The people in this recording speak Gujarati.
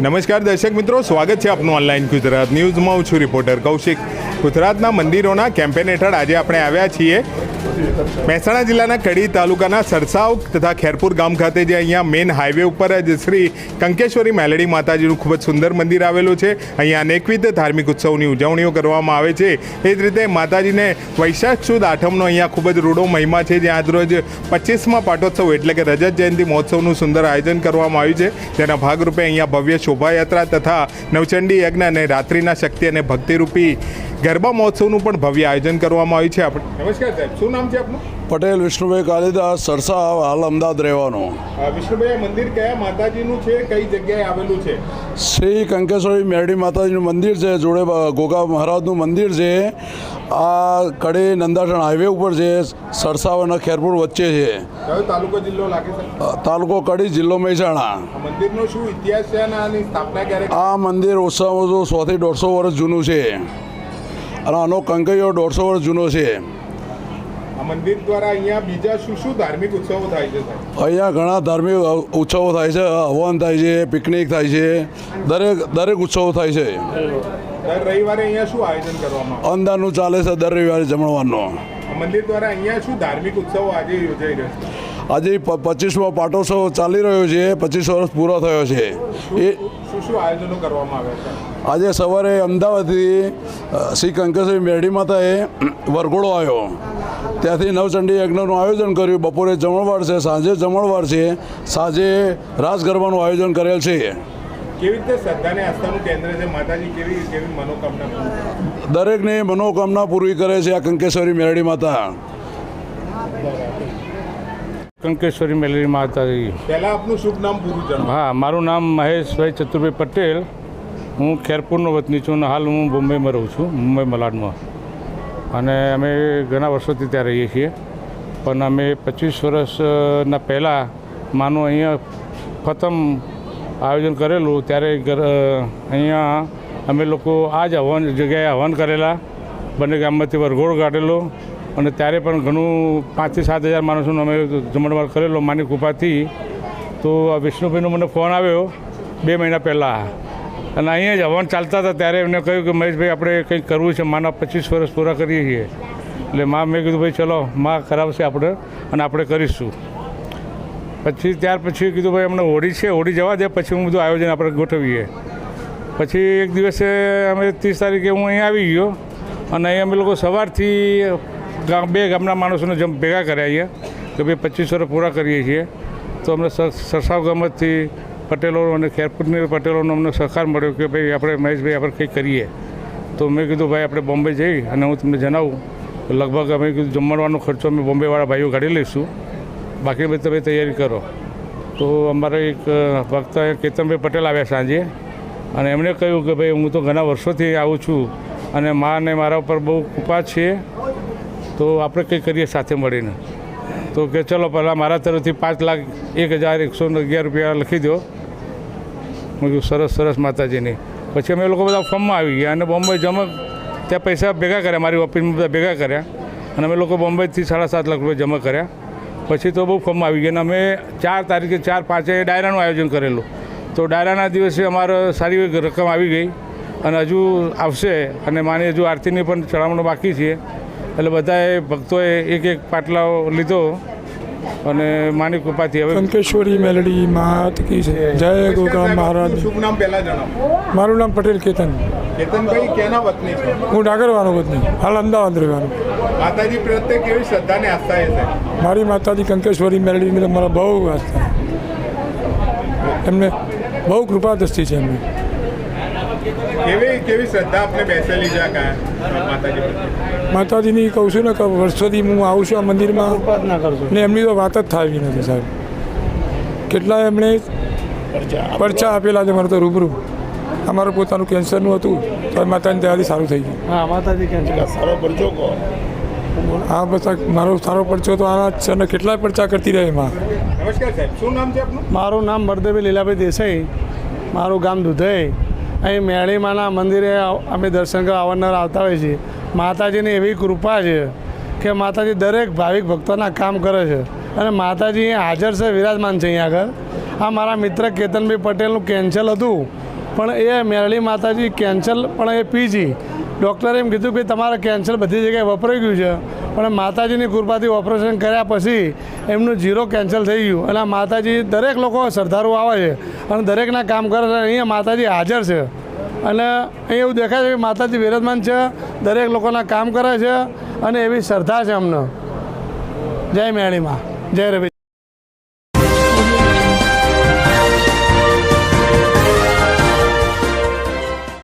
નમસ્કાર દર્શક મિત્રો, સ્વાગત છે આપનું ઓનલાઈન ગુજરાત ન્યૂઝમાં. હું છું રિપોર્ટર કૌશિક. ગુજરાતના મંદિરોના કેમ્પેન હેઠળ આજે આપણે આવ્યા છીએ. મહેસાણા જિલ્લાના કડી તાલુકાના સરસાવ તથા ખેરપુર ગામ ખાતે જે અહીંયા મેઇન હાઈવે ઉપર જ શ્રી કંકેશ્વરી મેલડી માતાજીનું ખૂબ જ સુંદર મંદિર આવેલું છે. અહીંયા અનેકવિધ ધાર્મિક ઉત્સવની ઉજવણીઓ કરવામાં આવે છે. એ જ રીતે માતાજીને વૈશાખ સુદ આઠમનો અહીંયા ખૂબ જ રૂડો મહિમા છે, જ્યાં આજરોજ પચીસમાં પાટોત્સવ એટલે કે રજત જયંતિ મહોત્સવનું સુંદર આયોજન કરવામાં આવ્યું છે. જેના ભાગરૂપે અહીંયા ભવ્ય શોભાયાત્રા તથા નવચંડી યજ્ઞ અને રાત્રિના શક્તિ અને ભક્તિરૂપી ગરબા મહોત્સવનું પણ ભવ્ય આયોજન કરવામાં આવ્યું છે. આપણે નમસ્કાર સાહેબ, શું નામ છે આપનું? પટેલ વિષ્ણુભાઈ કાલિદાસ સરસા હાલ અમદાવાદ રહેવાનો. વિષ્ણુભાઈ મંદિર કયા માતાજીનું છે? કઈ જગ્યાએ આવેલું છે? શ્રી કંકેશ્વરી મેરડી માતાજીનું મંદિર છે જોડે ગોગા મહારાજનું મંદિર છે. આ કડી નંદાસણ હાઈવે ઉપર છે સરસાવ અને ખેરપુર વચ્ચે છે. કયો તાલુકો જિલ્લો લાગે તાલુકો કડી જિલ્લો મહેસાણા. મંદિરનો શું ઇતિહાસ છે અને આની સ્થાપના ક્યારે આ મંદિર ઓછામાં ઓછું સોથી દોઢસો વર્ષ જૂનું છે. અને આનો કંકૈયો દોઢસો વર્ષ જૂનો છે. મંદિર દ્વારા અહીંયા બીજા શું શું ધાર્મિક ઉત્સવો થાય છે અહીંયા ઘણા ધાર્મિક ઉત્સવો થાય છે. હવન થાય છે પિકનિક થાય છે. દરેક દરેક ઉત્સવો થાય છે. દર રવિવારે અહીંયા શું આયોજન કરવામાં આવે? ચાલે છે દર રવિવારે જમણવાનું મંદિર દ્વારા અહીંયા શું ધાર્મિક ઉત્સવો આજે યોજાઈ રહ્યો છે? આજે પચીસમો પાટોત્સવ ચાલી રહ્યો છે. પચીસ વર્ષ પૂરો થયો છે. એ શું શું આયોજનો કરવામાં આવ્યા છે? આજે સવારે અમદાવાદથી શ્રી કંકેશ્વરી મેરડી માતાએ વરઘોડો આવ્યો. ત્યાંથી નવચંડી યજ્ઞનું આયોજન કર્યું. બપોરે જમણવાર છે સાંજે જમણવાર છે. સાંજે રાસ ગરબાનું આયોજન કરેલ છે. કેવી રીતે શ્રદ્ધા આસ્થાનું કેન્દ્ર છે? માતાજી કેવી કેવી મનોકામના પૂરી દરેકની મનોકામના પૂરી કરે છે આ કંકેશ્વરી મેરડી માતા. કંકેશ્વરી મેલેરી માતાજી. પહેલાં આપનું શુભ નામ પૂરું જણાવો હા મારું નામ મહેશભાઈ ચતુરભાઈ પટેલ. હું ખેરપુરનો વતની છું અને હાલ હું મુંબઈમાં રહું છું મુંબઈ મલાડમાં. અને અમે ઘણા વર્ષોથી ત્યાં રહીએ છીએ. પણ અમે પચીસ વર્ષના પહેલાં માનું અહીંયા પ્રથમ આયોજન કરેલું ત્યારે અહીંયા અમે લોકો આ જ હવન જગ્યાએ હવન કરેલા. બંને ગામમાંથી વરઘોડ કાઢેલો. અને ત્યારે પણ ઘણું પાંચથી સાત હજાર માણસોનો અમે જમણવાર કરેલો માની કૃપાથી તો વિષ્ણુભાઈનો મને ફોન આવ્યો બે મહિના પહેલાં. અને અહીંયા જ હવન ચાલતા હતા ત્યારે એમને કહ્યું કે મહેશભાઈ, આપણે કંઈક કરવું છે, માના પચીસ વર્ષ પૂરા કરીએ છીએ. એટલે મા મેં કીધું, ભાઈ, ચલો, મા કરાવશે આપણે અને આપણે કરીશું. પછી ત્યાર પછી કીધું, ભાઈ, અમને હોળી છે, હોળી જવા દે, પછી હું બધું આયોજન આપણે ગોઠવીએ. પછી એક દિવસે અમે ત્રીસ તારીખે હું અહીં આવી ગયો અને અહીં અમે લોકો સવારથી ગામ બે ગામના માણસોને જેમ ભેગા કર્યા અહીંયા કે ભાઈ પચીસ વર્ષ પૂરા કરીએ છીએ તો અમને સરસાવ ગામથી પટેલો અને ખેરપુરની પટેલોનો અમને સહકાર મળ્યો કે ભાઈ આપણે મહેશભાઈ આપણે કંઈક કરીએ. તો મેં કીધું ભાઈ આપણે બોમ્બે જઈ અને હું તમને જણાવું લગભગ અમે કીધું જમણવાનો ખર્ચો અમે બોમ્બેવાળા ભાઈઓ કાઢી લઈશું. બાકી બધી તમે તૈયારી કરો. તો અમારા એક અ, ભક્ત કેતનભાઈ પટેલ આવ્યા સાંજે અને એમણે કહ્યું કે ભાઈ હું તો ઘણા વર્ષોથી આવું છું અને મા અને મારા ઉપર બહુ કૃપા છે તો આપણે કંઈ કરીએ સાથે મળીને. તો કે ચલો પહેલાં મારા તરફથી પાંચ લાખ, એક હજાર એકસો અગિયાર રૂપિયા લખી દો. મેં કીધું, સરસ સરસ માતાજીની. પછી અમે લોકો બધા ફોર્મમાં આવી ગયા અને બોમ્બે જમા ત્યાં પૈસા ભેગા કર્યા, મારી ઓફિસમાં બધા ભેગા કર્યા. અને અમે લોકો બોમ્બેથી સાડા સાત લાખ રૂપિયા જમા કર્યા. પછી તો બહુ ફોર્મમાં આવી ગયા અને અમે ચાર તારીખે, ચાર, પાંચે ડાયરાનું આયોજન કરેલું. તો ડાયરાના દિવસે અમારે સારી રકમ આવી ગઈ અને હજુ આવશે અને માની હજુ આરતીની પણ ચડાવવાનું બાકી છે. એટલે બધાએ ભક્તોએ એક એક પાટલાઓ લીધો અને માની કૃપાથી હવે કંકેશ્વરી મેલડી માત કી છે જય ગોગા મહારાજ. શુભ નામ પહેલા જણાવો? મારું નામ પટેલ કેતન. કેતનભાઈ કેના વતની છો? હું ડાગરવાનો વતની. હાલ અમદાવાદ રહેવાનું. માતાજી પ્રત્યે કેવી શ્રદ્ધા અને આસ્થા છે? મારી માતાજી કંકેશ્વરી મેલડીની મારા બહુ આસ્થા. એમને બહુ કૃપા દ્રષ્ટિ છે એમની. કેવી કેવી શ્રદ્ધા આપણે બેસેલી છે માતાજી માતાજીની કહું છું ને કે વર્ષોથી હું આવું છું આ મંદિરમાં ને એમની તો વાત જ થાય નથી સાહેબ. કેટલા એમણે પરચા આપેલા. છે મારે તો રૂબરૂ. અમારું પોતાનું કેન્સરનું હતું તો માતાની દયાથી સારું થઈ ગયું. હા માતાજી સારો પરચો કહો. આ બધા મારો સારો પરચો તો આના જ છે અને કેટલા પરચા કરતી રહે એમાં. નમસ્કાર સાહેબ શું નામ છે આપનું? મારું નામ બળદેવી લીલાભાઈ દેસાઈ. મારું ગામ દુધઈ. અહીં મેળીમાના મંદિરે અમે દર્શન કરવા અવારનવાર આવતા હોઈએ છીએ. માતાજીની એવી કૃપા છે કે માતાજી દરેક ભાવિક ભક્તોના કામ કરે છે. અને માતાજી અહીંયા હાજર છે વિરાજમાન છે અહીંયા આગળ. આ મારા મિત્ર કેતનભાઈ પટેલનું કેન્સલ હતું, પણ એ મેરળી માતાજી કેન્સલ, પણ એ પીજી. ડૉક્ટરે એમ કીધું કે તમારે કેન્સર બધી જગ્યાએ વપરાઈ ગયું છે. પણ માતાજીની કૃપાથી ઓપરેશન કર્યા પછી એમનું ઝીરો કેન્સલ થઈ ગયું. અને માતાજી દરેક લોકો શ્રદ્ધાળુ આવે છે અને દરેકના કામ કરે છે. અહીંયા માતાજી હાજર છે. અને અહીં એવું દેખાય છે કે માતાજી વિરાજમાન છે, દરેક લોકોના કામ કરે છે અને એવી શ્રદ્ધા છે અમને. જય મેળીમાં. જય રવિ